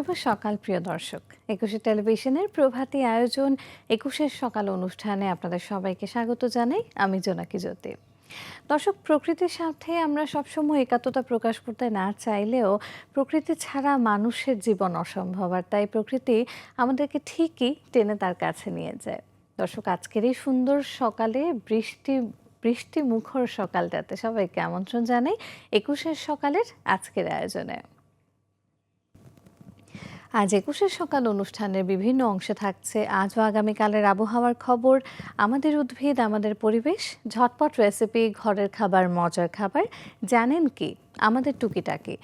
শুভ সকাল, প্রিয় দর্শক। একুশে টেলিভিশনের প্রভাতী আয়োজন একুশের সকাল অনুষ্ঠানে আপনাদের সবাইকে স্বাগত জানাই, আমি জোনাকি জ্যোতি। দর্শক, প্রকৃতির সাথে আমরা সবসময় একাত্মতা প্রকাশ করতে না চাইলেও প্রকৃতি ছাড়া মানুষের জীবন অসম্ভব, আর তাই প্রকৃতি আমাদেরকে ঠিকই টেনে তার কাছে নিয়ে যায়। দর্শক, আজকের এই সুন্দর সকালে বৃষ্টি বৃষ্টি মুখর সকালটাতে সবাইকে আমন্ত্রণ জানাই একুশের সকালের আজকের আয়োজনে। আজ একুশের সকাল অনুষ্ঠানের বিভিন্ন অংশে থাকছে আজ ও আগামীকালের আবহাওয়ার খবর, আমাদের উদ্ভিদ, আমাদের পরিবেশ, ঝটপট রেসিপি ঘরের খাবার, মজার খাবার, জানেন কি? আমাদের টুকিটাকি।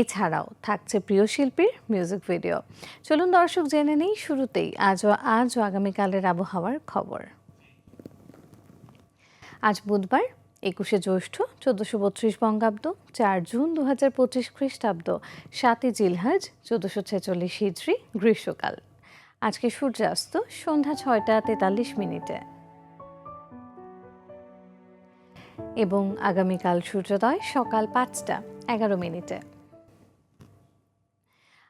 এছাড়াও থাকছে প্রিয় শিল্পীর মিউজিক ভিডিও চলুন দর্শক জেনে নেই, শুরুতেই আজ ও আজ ও আগামীকালের আবহাওয়ার খবর। আজ বুধবার একুশে জ্যৈষ্ঠ, চোদ্দশো বত্রিশ বঙ্গাব্দ, চার জুন দু হাজার পঁচিশ খ্রিস্টাব্দ, সাতই জিলহাজ, চোদ্দশো ছেচল্লিশ হিজড়ি, গ্রীষ্মকাল। আজকে সূর্যাস্ত, সন্ধ্যা ছয়টা তেতাল্লিশ মিনিটে। এবং আগামীকাল সূর্যোদয় সকাল পাঁচটা, এগারো মিনিটে।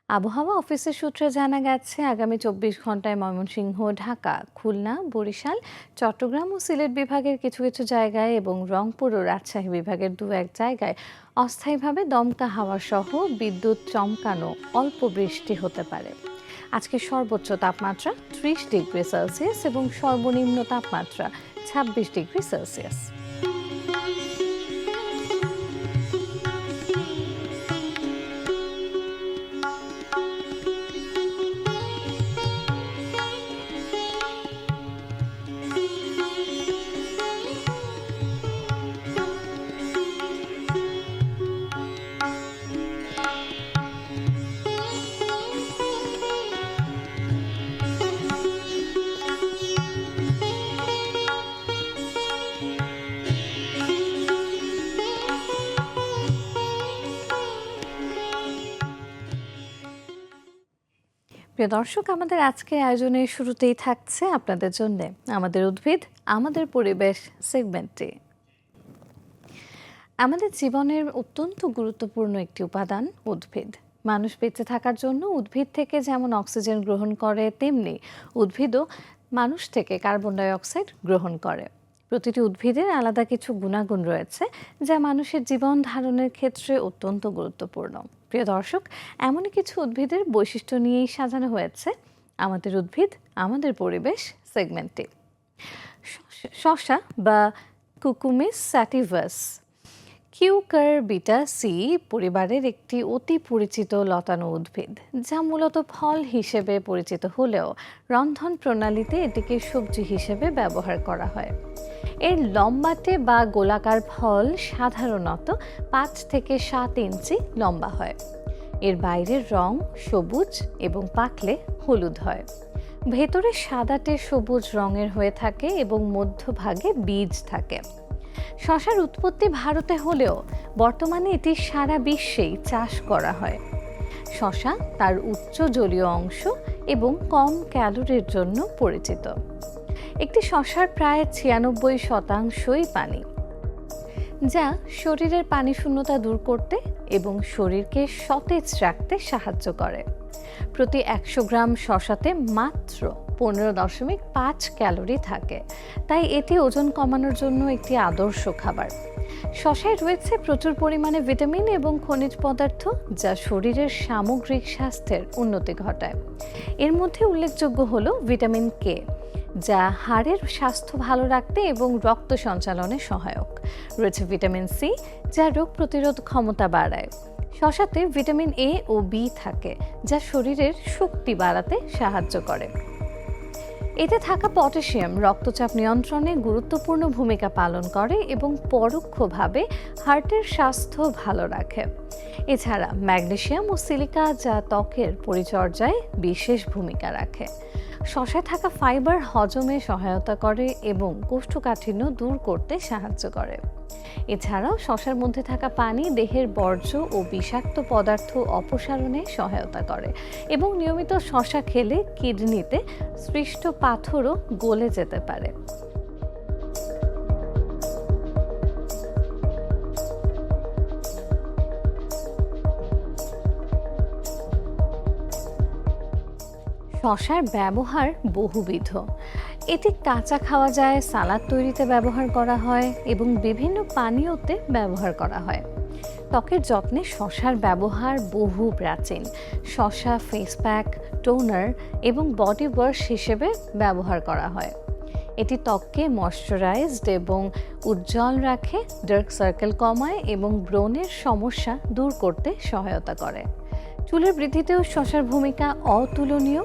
আবহাওয়া অফিসের সূত্রে জানা গেছে, আগামী চব্বিশ ঘন্টায় ময়মনসিংহ, ঢাকা, খুলনা, বরিশাল, চট্টগ্রাম ও সিলেট বিভাগের কিছু কিছু জায়গায় এবং রংপুর ও রাজশাহী বিভাগের দু এক জায়গায় অস্থায়ীভাবে দমকা হাওয়া সহ বিদ্যুৎ চমকানো অল্প বৃষ্টি হতে পারে। আজকে সর্বোচ্চ তাপমাত্রা ত্রিশ ডিগ্রি সেলসিয়াস এবং সর্বনিম্ন তাপমাত্রা ছাব্বিশ ডিগ্রি সেলসিয়াস। প্রিয় দর্শক, আমাদের আজকের আয়োজনের শুরুতেই থাকছে আপনাদের জন্য আমাদের উদ্ভিদ, আমাদের পরিবেশ সেগমেন্টটি। আমাদের জীবনের অত্যন্ত গুরুত্বপূর্ণ একটি উপাদান, উদ্ভিদ। মানুষ বেঁচে থাকার জন্য উদ্ভিদ থেকে যেমন অক্সিজেন গ্রহণ করে, তেমনি উদ্ভিদও মানুষ থেকে কার্বন ডাই অক্সাইড গ্রহণ করে। প্রতিটি উদ্ভিদের আলাদা কিছু গুণাগুণ রয়েছে যা মানুষের জীবন ধারণের ক্ষেত্রে অত্যন্ত গুরুত্বপূর্ণ। প্রিয় দর্শক, এমনই কিছু উদ্ভিদের বৈশিষ্ট্য নিয়েই সাজানো হয়েছে আমাদের উদ্ভিদ, আমাদের পরিবেশ সেগমেন্টটি। শশা বা কুকুমিস স্যাটিভাস কিউকারবিটা সি পরিবারের একটি অতি পরিচিত লতানো উদ্ভিদ, যা মূলত ফল হিসেবে পরিচিত হলেও রন্ধন প্রণালীতে এটিকে সবজি হিসেবে ব্যবহার করা হয়। এর লম্বাটে বা গোলাকার ফল সাধারণত পাঁচ থেকে সাত ইঞ্চি লম্বা হয়। এর বাইরের রং সবুজ এবং পাকলে হলুদ হয়। ভেতরে সাদাটে সবুজ রঙের হয়ে থাকে এবং মধ্যভাগে বীজ থাকে। শশার উৎপত্তি ভারতে হলেও বর্তমানে এটি সারা বিশ্বেই চাষ করা হয়। শশা তার উচ্চ জলীয় অংশ এবং কম ক্যালোরির জন্য পরিচিত। একটি শশার প্রায় ছিয়ানব্বই শতাংশই পানি। যা শরীরের পানি শূন্যতা দূর করতে এবং শরীরকে সতেজ রাখতে সাহায্য করে। প্রতি একশো গ্রাম শশাতে মাত্র পনেরো দশমিক পাঁচ ক্যালোরি থাকে। তাই এটি ওজন কমানোর জন্য একটি আদর্শ খাবার। শশায় রয়েছে প্রচুর পরিমাণে ভিটামিন এবং খনিজ পদার্থ যা শরীরের সামগ্রিক স্বাস্থ্যের উন্নতি ঘটায়। এর মধ্যে উল্লেখযোগ্য হল ভিটামিন কে। যা হাড়ের স্বাস্থ্য ভালো রাখতে এবং রক্ত সঞ্চালনে সহায়ক। রয়েছে ভিটামিন সি, যা রোগ প্রতিরোধ ক্ষমতা বাড়ায়। শশাতে ভিটামিন এ ও বি থাকে, যা শরীরের শক্তি বাড়াতে সাহায্য করে। এতে থাকা পটাশিয়াম রক্তচাপ নিয়ন্ত্রণে গুরুত্বপূর্ণ ভূমিকা পালন করে এবং পরোক্ষভাবে হার্টের স্বাস্থ্য ভালো রাখে। এছাড়া ম্যাগনেশিয়াম ও সিলিকা যা ত্বকের পরিচর্যায় বিশেষ ভূমিকা রাখে। শশায় থাকা ফাইবার হজমে সহায়তা করে এবং কোষ্ঠকাঠিন্য দূর করতে সাহায্য করে। এছাড়াও শশার মধ্যে থাকা পানি দেহের বর্জ্য ও বিষাক্ত পদার্থ অপসারণে সহায়তা করে এবং নিয়মিত শশা খেলে কিডনিতে সৃষ্ট পাথরও গলে যেতে পারে। শশার ব্যবহার বহুবিধ। এটি কাঁচা খাওয়া যায়, সালাদ তৈরিতে ব্যবহার করা হয় এবং বিভিন্ন পানীয়তে ব্যবহার করা হয়। ত্বকের যত্নে শশার ব্যবহার বহু প্রাচীন। শশা ফেস প্যাক টোনার এবং বডি ওয়াশ হিসেবে ব্যবহার করা হয়। এটি ত্বককে ময়শ্চারাইজড এবং উজ্জ্বল রাখে ডার্ক সার্কেল কমায় এবং ব্রণের সমস্যা দূর করতে সহায়তা করে। চুলের বৃদ্ধিতেও শশার ভূমিকা অতুলনীয়।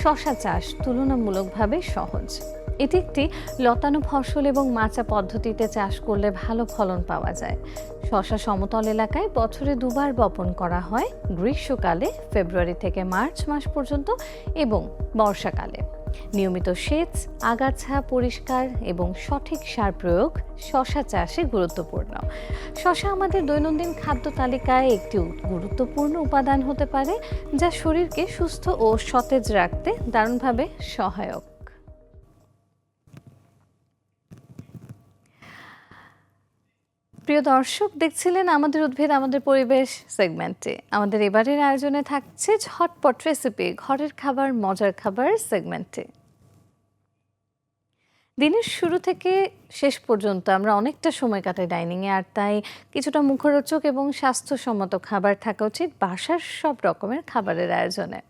শশা চাষ তুলনামূলকভাবে সহজ। এটি একটি লতানো ফসল এবং মাচা পদ্ধতিতে চাষ করলে ভালো ফলন পাওয়া যায়। শশা সমতল এলাকায় বছরে দুবার বপন করা হয় গ্রীষ্মকালে, ফেব্রুয়ারি থেকে মার্চ মাস পর্যন্ত এবং বর্ষাকালে। নিয়মিত সেচ, আগাছা পরিষ্কার এবং সঠিক সার প্রয়োগ শশা চাষে গুরুত্বপূর্ণ। শশা আমাদের দৈনন্দিন খাদ্য তালিকায় একটি গুরুত্বপূর্ণ উপাদান হতে পারে, যা শরীরকে সুস্থ ও সতেজ রাখতে দারুণভাবে সহায়ক। প্রিয় দর্শক, দেখছিলেন আমাদের উদ্ভিদ, আমাদের পরিবেশ সেগমেন্টে। আমাদের এবারের আয়োজনে থাকছে ঝটপট রেসিপি, ঘরের খাবার, মজার খাবার সেগমেন্টে। দিনের শুরু থেকে শেষ পর্যন্ত আমরা অনেকটা সময় কাটাই ডাইনিংয়ে, আর তাই কিছুটা মুখরোচক এবং স্বাস্থ্যসম্মত খাবার থাকা উচিত বাসার সব রকমের খাবারের আয়োজনে।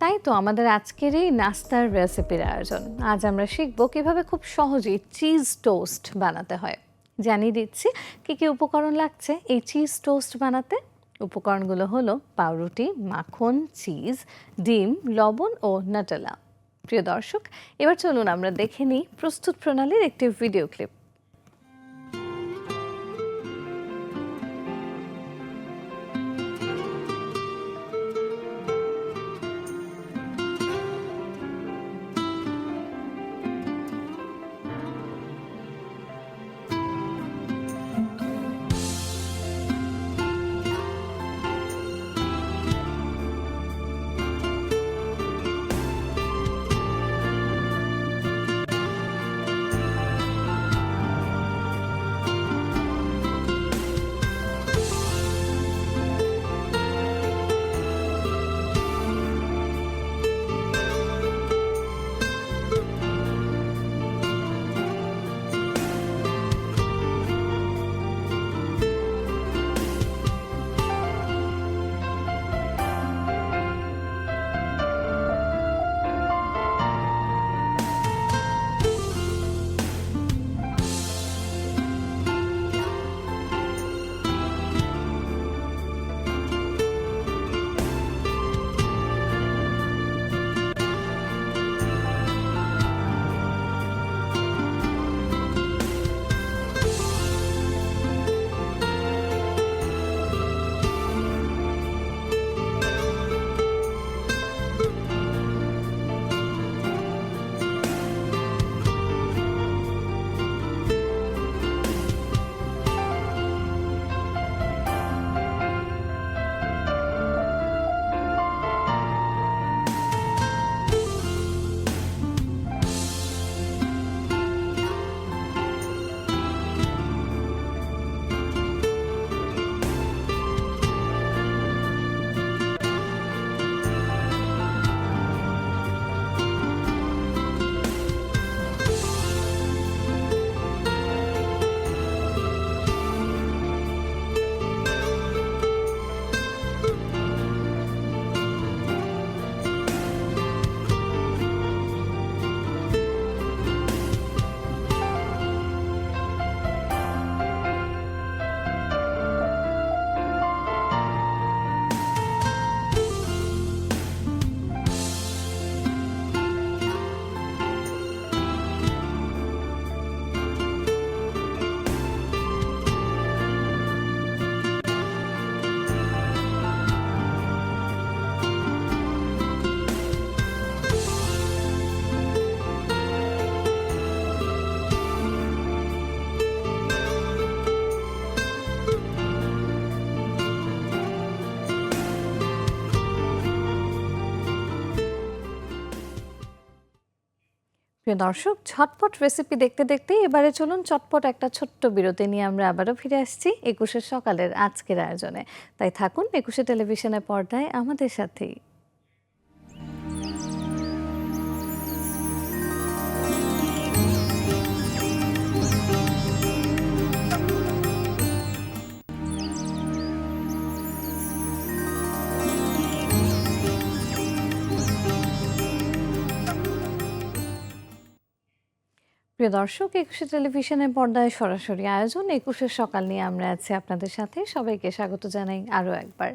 তাই তো আমাদের আজকের এই নাস্তার রেসিপির আয়োজন। আজ আমরা শিখব কীভাবে খুব সহজেই চিজ টোস্ট বানাতে হয়। জানিয়ে দিচ্ছি, কী কী উপকরণ লাগছে এই চিজ টোস্ট বানাতে? উপকরণগুলো হলো পাউরুটি, মাখন, চিজ, ডিম, লবণ ও নাটালা। প্রিয় দর্শক, এবার চলুন আমরা দেখে নিই প্রস্তুত প্রণালীর একটি ভিডিও ক্লিপ। প্রিয় দর্শক ছটপট রেসিপি দেখতে দেখতে এবারে চলুন চটপট একটা ছোট্ট বিরতি নিয়ে আমরা আবারও ফিরে আসছি একুশের সকালের আজকের আয়োজনে। তাই থাকুন একুশে টেলিভিশনের পর্দায় আমাদের সাথেই। প্রিয় দর্শক, একুশে টেলিভিশনের পর্দায় সরাসরি আয়োজন। একুশের সকাল নিয়ে আমরা আছি আপনাদের সাথে। সবাইকে স্বাগত জানাই আরও একবার।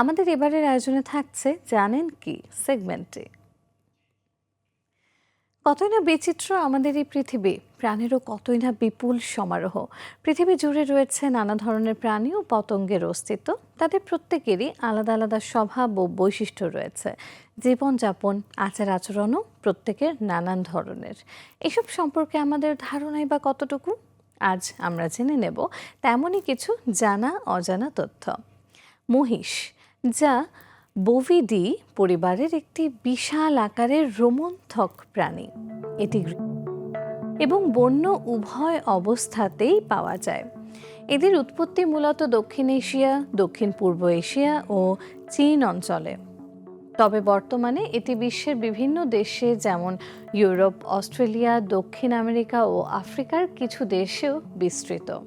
আমাদের এবারের আয়োজনে থাকছে জানেন কি? সেগমেন্টে। কতই না বিচিত্র আমাদের এই পৃথিবী, প্রাণেরও কতই না বিপুল সমারোহ। পৃথিবী জুড়ে রয়েছে নানা ধরনের প্রাণী ও পতঙ্গের অস্তিত্ব। তাদের প্রত্যেকেরই আলাদা আলাদা স্বভাব ও বৈশিষ্ট্য রয়েছে। জীবনযাপন, আচার আচরণও প্রত্যেকের নানান ধরনের। এসব সম্পর্কে আমাদের ধারণাই বা কতটুকু? আজ আমরা জেনে নেব তেমনই কিছু জানা অজানা তথ্য। মহিষ, যা বোভিডি পরিবারের একটি বিশাল আকারের রোমন্থক প্রাণী। এটি এবং বন্য উভয় অবস্থাতেই পাওয়া যায়। এদের উৎপত্তি মূলত দক্ষিণ এশিয়া, দক্ষিণ পূর্ব এশিয়া ও চীন অঞ্চলে। তবে বর্তমানে এটি বিশ্বের বিভিন্ন দেশে যেমন ইউরোপ, অস্ট্রেলিয়া, দক্ষিণ আমেরিকা ও আফ্রিকার কিছু দেশেও বিস্তৃত।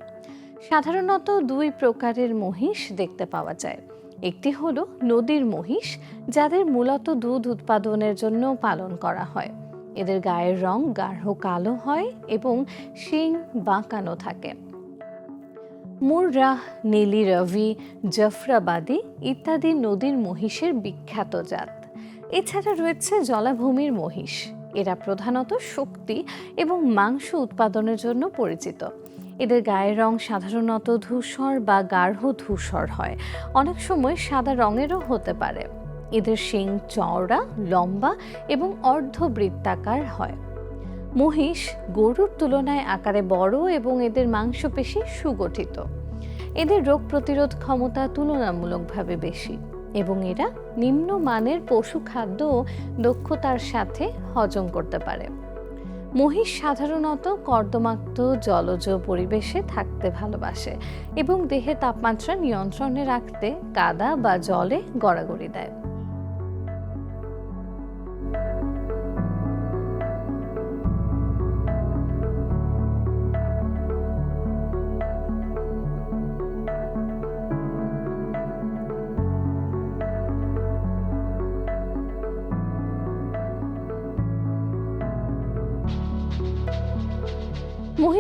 সাধারণত দুই প্রকারের মহিষ দেখতে পাওয়া যায়। একটি হলো নদীর মহিষ, যাদের মূলত দুধ উৎপাদনের জন্য পালন করা হয়। এদের গায়ের রং গাঢ় কালো হয় এবং শিং বাঁকানো থাকে। মুররাহ, নীলি রবি, জফরাবাদী ইত্যাদি নদীর মহিষের বিখ্যাত জাত। এছাড়া রয়েছে জলাভূমির মহিষ। এরা প্রধানত শক্তি এবং মাংস উৎপাদনের জন্য পরিচিত। এদের গায়ের রং সাধারণত ধূসর বা গাঢ় ধূসর হয়। অনেক সময় সাদা রঙেরও হতে পারে। এদের শিং চওড়া, লম্বা এবং অর্ধবৃত্তাকার হয়। মহিষ গরুর তুলনায় আকারে বড় এবং এদের মাংসপেশি সুগঠিত। এদের রোগ প্রতিরোধ ক্ষমতা তুলনামূলকভাবে বেশি। এবং এরা নিম্নমানের পশু খাদ্য দক্ষতার সাথে হজম করতে পারে। মহিষ সাধারণত কর্দমাক্ত জলজ পরিবেশে থাকতে ভালোবাসে এবং দেহের তাপমাত্রা নিয়ন্ত্রণে রাখতে কাদা বা জলে গড়াগড়ি দেয়।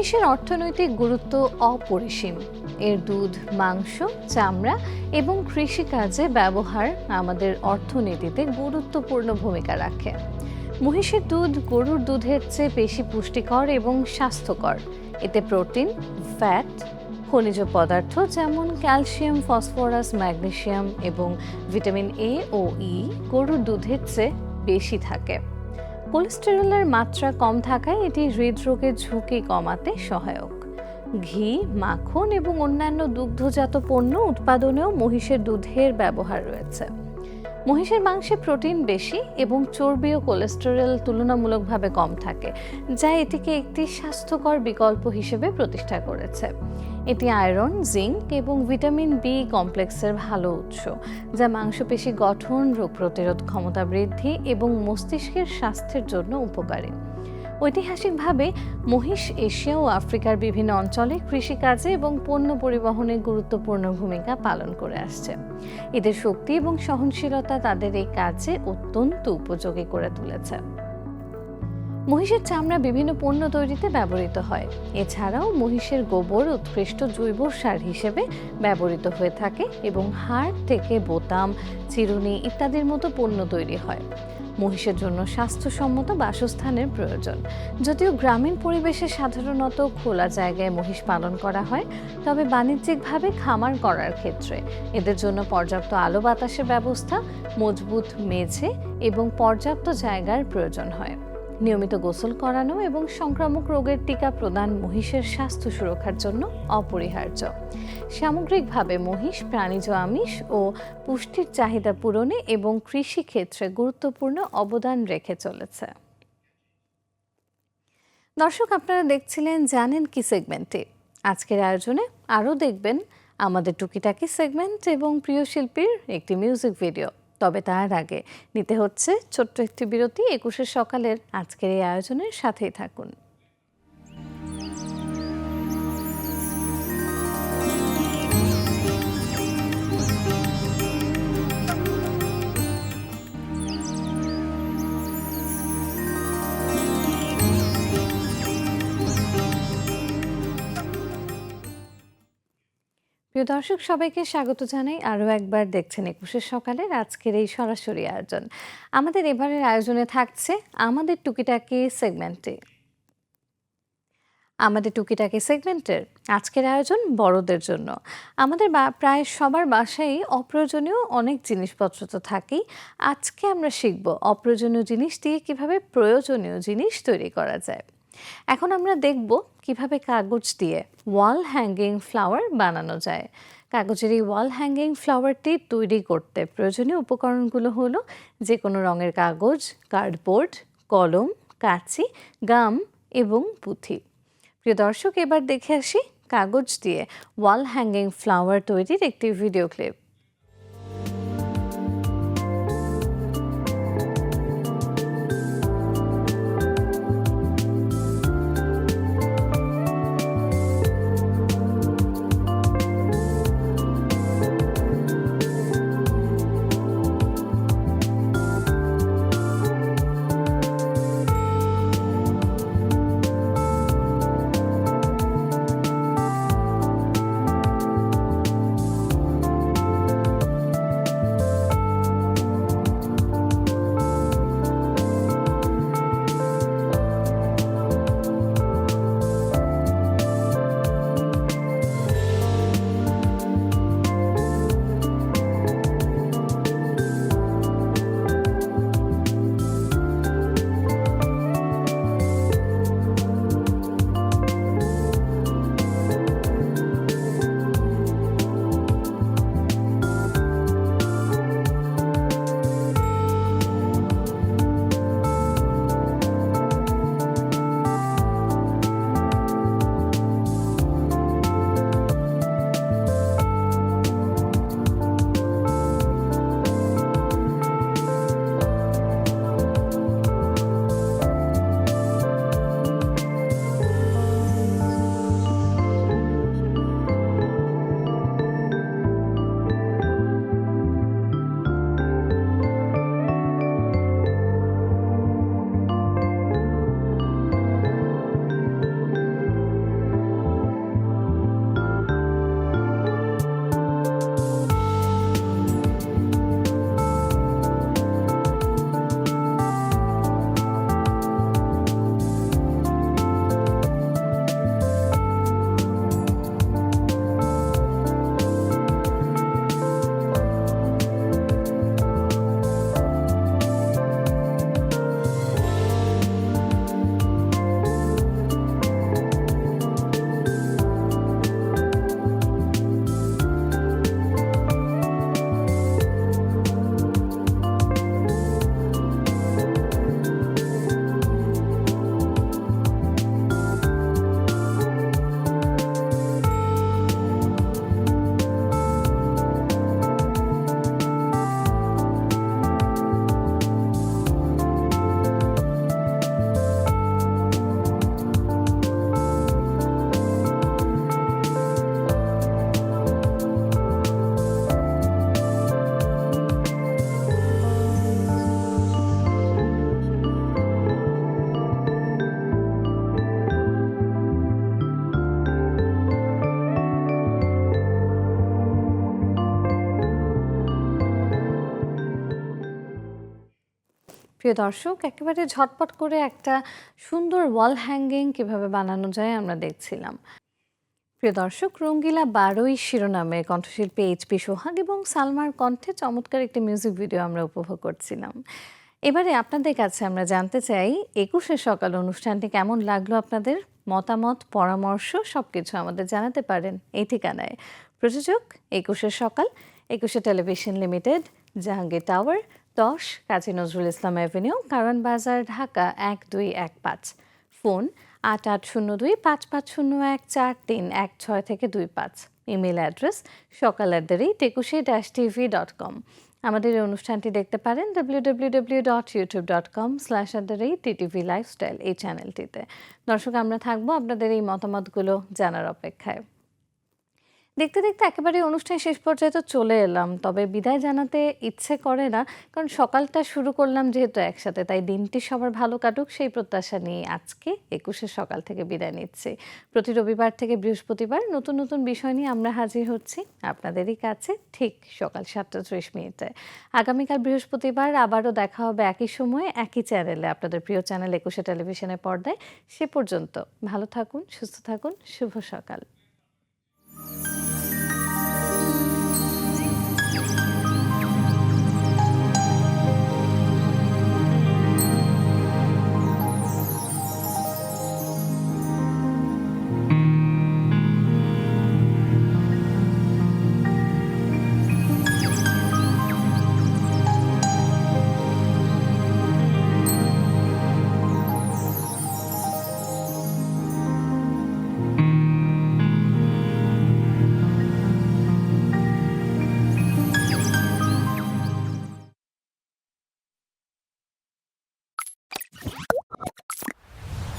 মহিষের অর্থনৈতিক গুরুত্ব অপরিসীম। এর দুধ, মাংস, চামড়া এবং কৃষিকাজে ব্যবহার আমাদের অর্থনীতিতে গুরুত্বপূর্ণ ভূমিকা রাখে। মহিষের দুধ গরুর দুধের চেয়ে বেশি পুষ্টিকর এবং স্বাস্থ্যকর। এতে প্রোটিন, ফ্যাট, খনিজ পদার্থ যেমন ক্যালসিয়াম, ফসফরাস, ম্যাগনেসিয়াম এবং ভিটামিন এ ও ই গরুর দুধের চেয়ে বেশি থাকে। কোলেস্টেরলের মাত্রা কম থাকায় এটি হৃদরোগের ঝুঁকি কমাতে সহায়ক। ঘি, মাখন এবং অন্যান্য দুগ্ধজাত পণ্য উৎপাদনেও মহিষের দুধের ব্যবহার রয়েছে। মহিষের মাংসে প্রোটিন বেশি এবং চর্বি ও কোলেস্টেরল তুলনামূলকভাবে কম থাকে, যা এটিকে একটি স্বাস্থ্যকর বিকল্প হিসেবে প্রতিষ্ঠা করেছে। এটি আয়রন, জিঙ্ক এবং ভিটামিন বি কমপ্লেক্সের ভালো উৎস, যা মাংসপেশি গঠন, রোগ প্রতিরোধ ক্ষমতা বৃদ্ধি এবং মস্তিষ্কের স্বাস্থ্যের জন্য উপকারী। ঐতিহাসিকভাবে মহিষ এশিয়া ও আফ্রিকার বিভিন্ন অঞ্চলে কৃষিকাজে এবং পণ্য পরিবহনে গুরুত্বপূর্ণ ভূমিকা পালন করে আসছে। এদের শক্তি এবং সহনশীলতা তাদের এই কাজে অত্যন্ত উপযোগী করে তুলেছে। মহিষের চামড়া বিভিন্ন পণ্য তৈরিতে ব্যবহৃত হয়। এছাড়াও মহিষের গোবর উৎকৃষ্ট জৈব সার হিসেবে ব্যবহৃত হয়ে থাকে এবং হাড় থেকে বোতাম, চিরুনি ইত্যাদির মতো পণ্য তৈরি হয়। মহিষের জন্য স্বাস্থ্যসম্মত বাসস্থানের প্রয়োজন। যদিও গ্রামীণ পরিবেশে সাধারণত খোলা জায়গায় মহিষ পালন করা হয়, তবে বাণিজ্যিকভাবে খামার করার ক্ষেত্রে। এদের জন্য পর্যাপ্ত আলো বাতাসের ব্যবস্থা, মজবুত মেঝে এবং পর্যাপ্ত জায়গার প্রয়োজন হয়। নিয়মিত গোসল করানো এবং সংক্রামক রোগের টিকা প্রদান মহিষের স্বাস্থ্য সুরক্ষার জন্য অপরিহার্য। সামগ্রিকভাবে মহিষ, প্রাণীজ আমিষ ও পুষ্টির চাহিদা পূরণে এবং কৃষি ক্ষেত্রে গুরুত্বপূর্ণ অবদান রেখে চলেছে। দর্শক, আপনারা দেখছিলেন, জানেন কি সেগমেন্টে আজকের আয়োজনে আরও দেখবেন আমাদের টুকিটাকি সেগমেন্ট এবং প্রিয় শিল্পীর একটি মিউজিক ভিডিও। তবে তার আগে নিতে হচ্ছে ছোট্ট একটি বিরতি। একুশের সকালের আজকের এই আয়োজনের সাথেই থাকুন। প্রিয় দর্শক, সবাইকে স্বাগত জানাই। আরও একবার দেখছেন একুশের সকালের আজকের এই সরাসরি আয়োজন। আমাদের এবারের আয়োজনে থাকছে আমাদের টুকিটাকি সেগমেন্টে। আমাদের টুকিটাকি সেগমেন্টের আজকের আয়োজন বড়দের জন্য। আমাদের প্রায় সবার বাসায় অপ্রয়োজনীয় অনেক জিনিসপত্র তো থাকেই। আজকে আমরা শিখব অপ্রয়োজনীয় জিনিস দিয়ে কীভাবে প্রয়োজনীয় জিনিস তৈরি করা যায়। এখন আমরা দেখব কীভাবে কাগজ দিয়ে ওয়াল হ্যাঙ্গিং ফ্লাওয়ার বানানো যায়? কাগজের এই ওয়াল হ্যাঙ্গিং ফ্লাওয়ারটি তৈরি করতে প্রয়োজনীয় উপকরণগুলো হলো যে কোনো রঙের কাগজ, কার্ডবোর্ড, কলম, কাঁচি, গাম এবং পুঁথি। প্রিয় দর্শক, এবার দেখে আসি কাগজ দিয়ে ওয়াল হ্যাঙ্গিং ফ্লাওয়ার তৈরির একটি ভিডিও ক্লিপ। প্রিয় দর্শক, একেবারে ঝটপট করে একটা সুন্দর ওয়াল হ্যাঙ্গিং কীভাবে বানানো যায় আমরা দেখছিলাম। প্রিয় দর্শক, রঙ্গিলা বারোই শিরোনামে কণ্ঠশিল্পী এইচপি সোহাগ এবং সালমার কণ্ঠে চমৎকার একটি মিউজিক ভিডিও আমরা উপভোগ করছিলাম। এবারে আপনাদের কাছে আমরা জানতে চাই, একুশে সকাল অনুষ্ঠানটি কেমন লাগল আপনাদের? মতামত, পরামর্শ সব কিছু আমাদের জানাতে পারেন এই ঠিকানায়। প্রযোজক, একুশে সকাল, একুশে টেলিভিশন লিমিটেড, জাহাঙ্গীর টাওয়ার দশ কাজী নজরুল ইসলাম অ্যাভিনিউ, কারণ বাজার ঢাকা এক দুই এক পাঁচ। ফোন আট আট শূন্য দুই পাঁচ পাঁচ শূন্য এক চার তিন এক ছয় থেকে দুই পাঁচ। ইমেল অ্যাড্রেস সকাল অ্যাট দ্য রেট একুশে ড্যাশ টিভি ডট কম আমাদের এই অনুষ্ঠানটি দেখতে পারেন W W W dot YouTube dot com slash at the rate TTV lifestyle এই চ্যানেলটিতে দর্শক, আমরা থাকব আপনাদের এই মতামতগুলো জানার অপেক্ষায়। দেখতে দেখতে একেবারে অনুষ্ঠান শেষ পর্যায়ে তো চলে এলাম। তবে বিদায় জানাতে ইচ্ছে করে না, কারণ সকালটা শুরু করলাম যেহেতু একসাথে, তাই দিনটি সবার ভালো কাটুক সেই প্রত্যাশা নিয়ে আজকে একুশের সকাল থেকে বিদায় নিচ্ছি। প্রতি রবিবার থেকে বৃহস্পতিবার নতুন নতুন বিষয় নিয়ে আমরা হাজির হচ্ছি আপনাদেরই কাছে ঠিক সকাল সাতটা ত্রিশ মিনিটে। আগামীকাল বৃহস্পতিবার আবারও দেখা হবে একই সময়ে, একই চ্যানেলে আপনাদের প্রিয় চ্যানেল একুশে টেলিভিশনের পর্দায়। সে পর্যন্ত ভালো থাকুন, সুস্থ থাকুন, শুভ সকাল।